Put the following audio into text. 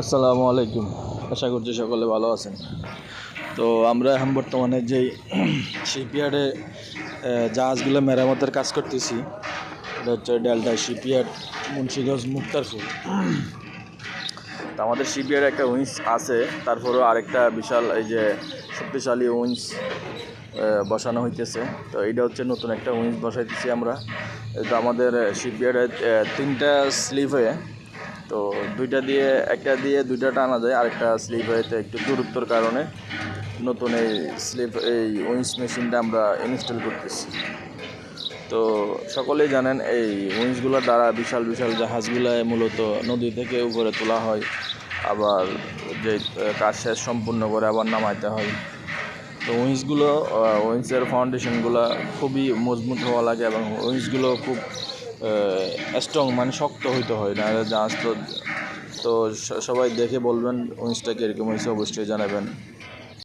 আসসালামু আলাইকুম। আশা করছি সকলে ভালো আছেন। তো আমরা এখন বর্তমানে যেই শিপইয়ার্ডে জাহাজগুলো মেরামতের কাজ করতেছি, এটা হচ্ছে ডেল্টা শিপইয়ার্ড মুন্সিগঞ্জ মুক্তারপুর। তো আমাদের শিপইয়ার্ডে একটা উইন্স আছে, তারপরেও আরেকটা বিশাল এই যে শক্তিশালী উইন্স বসানো হইতেছে। তো এইটা হচ্ছে নতুন একটা উইন্স বসাইতেছি আমরা। তো আমাদের শিপইয়ার্ডে তিনটা স্লিপ হয়ে তো দুইটা দিয়ে, একটা দিয়ে দুইটা টানা যায়, আরেকটা স্লিপ হয়েতে একটু দূরত্বর কারণে। নতুন এই স্লিপ এই উইন্স মেশিনটা আমরা ইনস্টল করতেছি। তো সকলেই জানেন, এই উইন্সগুলোর দ্বারা বিশাল বিশাল জাহাজগুলো মূলত নদী থেকে উপরে তোলা হয়। আবার যে কাজ শেষ সম্পূর্ণ করে আবার নামাইতে হয়। তো উইন্সগুলো উইন্সের ফাউন্ডেশনগুলো খুবই মজবুত হওয়া লাগে এবং উইন্সগুলো খুব স্ট্রং মানে শক্ত হইতে হয় না জাহাজ তো তো সবাই দেখে বলবেন উইন্সটা কীরকম হয়েছে, অবশ্যই জানাবেন।